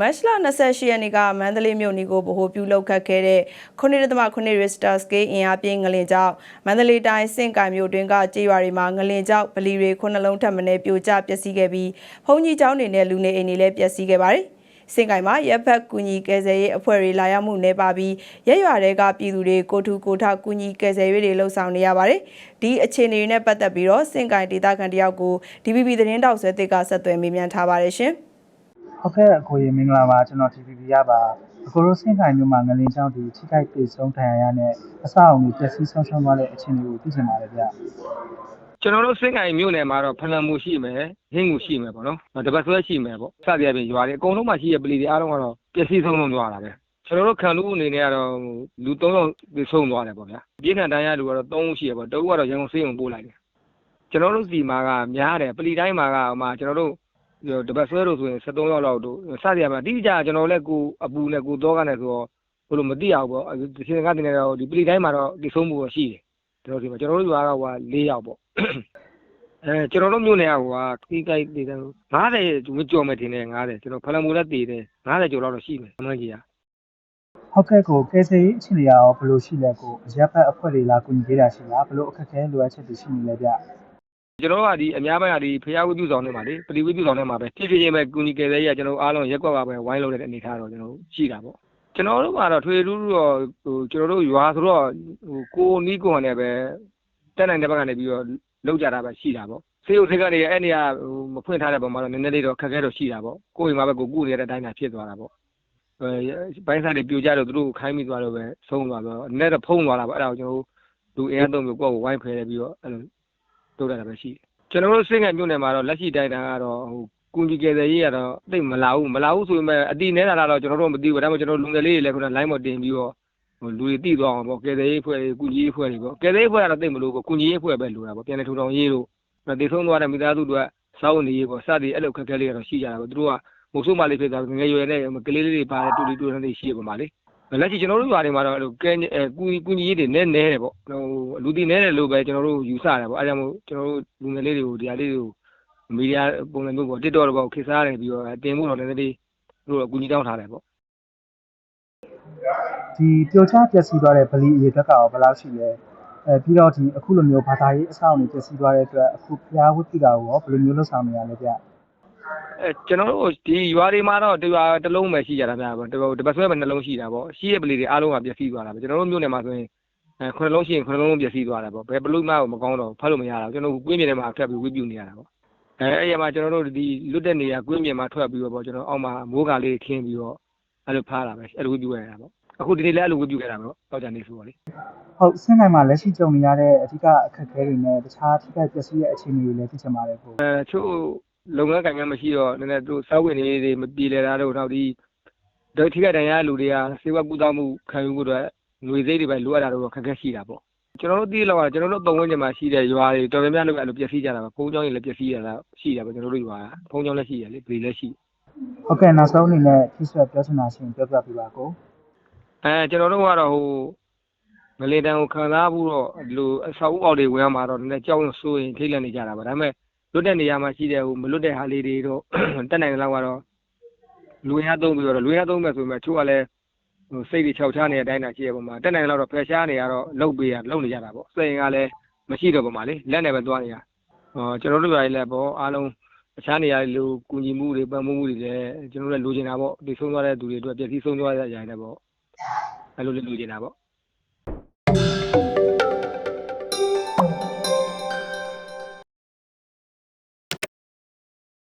မတ်လ28ရက်နေ့ကမန္တလေးမြို့နီကိုဗဟိုပြုလုပ်ခတ်ခဲ့တဲ့9.9 Richter scale အင်အားပြင်းငလင်ကြောင့်မန္တလေးတိုင်းစင့်ကိုင်မြို့တွင်ကကြေးရွာတွေမှာငလင်ကြောင့်ဗလီတွေခုနှလုံးထပ်မံပြိုကျပျက်စီးခဲ့ပြီးဘုံကြီးကျောင်းတွေနဲ့လူနေအိမ်တွေလည်းပျက်စီးခဲ့ပါတယ်။စင်ကိုင်မှာရပ်ဖက်ကူညီကယ်ဆယ်ရေးအဖွဲ့တွေလာရောက်မှုနေပါပြီးရက်ရွာတွေကပြည်သူတွေကိုထူကိုထကူညီကယ်ဆယ်ရေးတွေလှုပ်ဆောင်နေရပါတယ်။ဒီအခြေအနေတွေနဲ့ပတ်သက်ပြီးတော့စင်ကိုင်ဒေသခံတယောက်ကို DPP သတင်းတောက်ဆွဲတစ်ကဆက်သွယ်မေးမြန်းထားပါတယ်ရှင်။ ဟုတ်ကဲ့အကိုရေမင်္ဂလာပါကျွန်တော် TVB ရပါအကိုတို့စင်ခိုင်မြို့မှာငလင်းချောင်းဒီထိခိုက်ပြေဆုံးထိုင်ရရနဲ့အဆောက်အအုံတွေပျက်စီးဆုံးရှုံးသွားတဲ့အခြေအနေကိုသိချင်ပါတယ်ဗျကျွန်တော်တို့စင်ကိုင်မြို့နယ်မှာတော့ဖလံမှုရှိမယ်ဟင်းကူရှိမယ်ပေါ့နော်တပတ်ဆွဲရှိမယ်ပေါ့စသည်အပြင်ရွာတွေအကုန်လုံးမှာရှိတဲ့ပလီတွေအားလုံးကတော့ပျက်စီးဆုံးဆုံးသွားတာပဲကျွန်တော်တို့ခံလူအနေနဲ့ကတော့လူ၃ယောက်ဆုံးသွားတယ်ပေါ့ဗျာပြည်ခံတန်းရလူကတော့၃ဦးရှိရပေါ့တဦးကတော့ရန်ကုန်စေးုံပို့လိုက်တယ်ကျွန်တော်တို့စီမှာကများတယ်ပလီတိုင်းမှာကဟိုမှာကျွန်တော်တို့ တပတ်ဆွဲလို့ဆိုရင်73ယောက်လောက်တို့စသည်အပြင်အတိအကျကျွန်တော်လည်းကိုအပူနဲ့ကိုတော့ကနေဆိုတော့ဘယ်လိုမသိအောင်ပေါ့ဒီစင်ကတင်နေတော့ဒီပလီတိုင်းမှာတော့ဒီဆုံးမှုရှိတယ်ကျွန်တော်ဒီမှာကျွန်တော်တို့ရွာကဟို၄ယောက်ပေါ့အဲကျွန်တော်တို့မြို့နယ်ကဟိုကခီးကိုက်တည်တယ်90မကြော်မယ်ထင်တယ်90ကျွန်တော်ဖလံမူလည်းတည်တယ်90ကျော်လောက်တော့ရှိမယ်အမှန်ကြီးကဟုတ်ကဲ့ကိုကယ်ဆယ်ရေးအခြေအနေရောဘယ်လိုရှိလဲကိုအရက်ဖက်အဖွဲ့တွေလာကူညီပေးတာရှိလားဘယ်လိုအခက်အခဲလိုအပ်ချက်တွေရှိနေလဲဗျ ကျွန်တော်တို့ကဒီအများပိုင်းကဒီဖျားဝိပြုဆောင်နေမှာလေပလီဝိပြုဆောင်နေမှာပဲဖြည်းဖြည်းချင်းပဲကုညီကယ်ဆယ်ရေးကကျွန်တော်အားလုံးရက်ကွက်ပါပဲဝိုင်းလို့တဲ့အနေထားတော့ကျွန်တော်ရှိတာပေါ့ကျွန်တော်တို့ကတော့ထွေထူးထူးတော့ဟိုကျွန်တော်တို့ရွာဆိုတော့ဟိုကိုနီးကိုဟန်နဲ့ပဲတက်နိုင်တဲ့ဘက်ကနေပြီးတော့လောက်ကြတာပဲရှိတာပေါ့စေုပ်ထိတ်ကနေအဲ့နေရာဟိုမဖွင့်ထားတဲ့ပုံမှာတော့နည်းနည်းလေးတော့ခက်ခဲတော့ရှိတာပေါ့ကိုယ်အိမ်မှာပဲကိုကုနေတဲ့အတိုင်းသာဖြစ်သွားတာပေါ့အဲဘိုင်းစားတွေပြိုကြတော့သူတို့ခိုင်းမိသွားတော့ပဲဆုံးသွားတော့အနဲ့တော့ဖုံးသွားတာပေါ့အဲ့ဒါကိုကျွန်တော်တို့လူအင်အားသုံးပြီးကိုယ့်ကိုဝိုင်းဖယ်ပြီးတော့အဲ့လို တို့ရတာပဲရှိတယ်ကျွန်တော်တို့စင်ကမြို့နယ်မှာတော့လက်ရှိတိုင်းတာကတော့ဟိုကုညီကယ်ဆယ်ရေးကတော့တိတ်မလာဘူးမလာဘူးဆိုပေမဲ့အတီနေတာတော့ကျွန်တော်တို့မသိဘူးဒါပေမဲ့ကျွန်တော်လူငယ်လေးတွေလည်းခုနလိုင်းမတင်ပြီးတော့ဟိုလူတွေတိသွားအောင်ပေါ့ကယ်ဆယ်ရေးအဖွဲ့တွေကုညီရေးအဖွဲ့တွေပေါ့ကယ်ဆယ်ရေးအဖွဲ့ကတော့တိတ်မလို့ပေါ့ကုညီရေးအဖွဲ့ပဲလိုတာပေါ့ပြန်လည်ထူထောင်ရေးတို့တည်ဆုံးသွားတဲ့မိသားစုတွေကစောင်းနေရေးပေါ့စသည်အဲ့လိုခက်ခဲလေးကတော့ရှိကြတာပေါ့သူတို့ကမို့ဆိုးမလေးဖြစ်သွားငယ်ရွယ်နဲ့ကလေးလေးတွေပါတယ်တူတူတူနေရှိရပါမှာလေ လက်ရှိကျွန်တော်တို့ရွာတွေမှာတော့အဲ့လိုကဲအဲကူကူညီရေးတွေနဲနဲတယ်ပေါ့ဟိုလူတီနဲတယ်လို့ပဲကျွန်တော်တို့ယူဆတယ်ပေါ့အဲဒါကြောင့်မို့ကျွန်တော်တို့လူငယ်လေးတွေကိုဒီဟာလေးတွေကိုမီဒီယာပုံစံမျိုးပေါ့တစ်တော်တော့ပေါ့ခေစားတယ်ပြီးတော့တင်ဖို့တော့နည်းနည်းလေးသူတို့အကူညီတောင်းထားတယ်ပေါ့ဒီပျော်ချပျက်စီးသွားတဲ့ဗလီအရေအတွက်ကရောဘယ်လောက်ရှိလဲအဲပြီးတော့ဒီအခုလိုမျိုးဘာသာရေးအဆောက်အအုံတွေပျက်စီးသွားတဲ့အတွက်အခုဖျားဝတ်ပြုတာကိုရောဘယ်လိုမျိုးလုပ်ဆောင်နေရလဲဗျအဲ ကျွန်တော်တို့ဒီရွာတွေမှာတော့ဒီရွာတစ်လုံးပဲရှိကြတာဗျာပေါ့တပတ်ဆွဲပဲနှလုံးရှိတာပေါ့ရှိရဲ့ပလီတွေအားလုံးကပျက်စီးသွားတာပဲကျွန်တော်တို့မြို့နယ်မှာဆိုရင်အဲခုနှလုံးရှိရင်ခုနှလုံးလုံးပျက်စီးသွားတာပေါ့ဘယ်ဘလို့မှမကောင်းတော့ဖတ်လို့မရတော့ကျွန်တော်တို့ကွင်းမြေထဲမှာထပ်ပြီးဝိပြုနေရတာပေါ့အဲအဲ့ရမှာကျွန်တော်တို့ဒီလွတ်တဲ့နေရာကွင်းပြင်မှာထွက်ပြီးတော့ပေါ့ကျွန်တော်အောက်မှာမိုးကာလေးခင်းပြီးတော့အဲ့လိုဖားတာပဲအဲ့လိုဝိပြုရတာပေါ့အခုဒီနေ့လည်းအဲ့လိုဝိပြုခဲ့တာပေါ့တောက်ကြနေဆိုတော့လေဟုတ်စင်ခိုင်မှာလက်ရှိကြုံနေရတဲ့အဓိကအခက်အခဲတွေနဲ့တခြားထိခိုက်ပျက်စီးတဲ့အခြေအနေတွေလည်းသိချင်ပါတယ်ကိုအဲချို့ လုပ်ငန်းကိုင်ငန်းမရှိတော့နည်းနည်းသူစောက်ဝင်လေးတွေမပြေလည်တာတော့နောက်ဒီဒိုထိခိုက်တန်ရလူတွေကစေဝကူတောင်းမှုခံယူမှုတွေငွေစိတ်တွေပဲလိုအပ်တာတော့ခက်ခဲရှိတာပေါ့ကျွန်တော်တို့သိလောက်ကျွန်တော်တို့ပုံဝန်းကျင်မှာရှိတဲ့ရွာတွေတော်တော်များများလည်းအဲ့လိုပျက်စီးကြတာပါဘုံကျောင်းတွေလည်းပျက်စီးရတာရှိတာပေါ့ကျွန်တော်တို့ရွာဘုံကျောင်းလည်းရှိရလေပြည်လည်းရှိဟုတ်ကဲ့နောက်ဆုံးအနေနဲ့ထိဆွဲပြောချင်တာရှိရင်ပြောပြပြပါကိုအဲကျွန်တော်တို့ကတော့ဟိုငလေတန်ကိုခံစားမှုတော့ဒီလိုအဆောက်အဦအောက်တွေဝင်ရမှာတော့နည်းနည်းကြောက်ရွံ့ဆိုးရင်ထိတ်လန့်နေကြတာပါဒါပေမဲ့ လွတ်တဲ့နေရာမှာရှိတဲ့ဟိုမလွတ်တဲ့ဟာလေးတွေတော့တက်နိုင်တဲ့လောက်ကတော့လူရင်းသုံးပြီးတော့လူရင်းသုံးမယ်ဆိုပေမဲ့ချို့ကလည်းဟိုစိတ်တွေခြောက်ချားနေတဲ့အတိုင်းတာရှိရပါမှာတက်နိုင်တဲ့လောက်တော့ဖယ်ရှားနေရတော့လုတ်ပေးရလုတ်နေကြတာပေါ့စိတ်ရင်ကလည်းမရှိတော့ပါမှာလေလက်နဲ့ပဲသွားနေရဟောကျွန်တော်တို့တွေလည်းပေါ့အားလုံးအခြားနေရာလူကူညီမှုတွေပံ့ပိုးမှုတွေလည်းကျွန်တော်တို့လည်းလိုချင်တာပေါ့ဒီဆုံးသွားတဲ့သူတွေအတွက်ပျက်စီးဆုံးသွားတဲ့အရာတွေပေါ့အဲ့လိုလေးလူကျင်တာပေါ့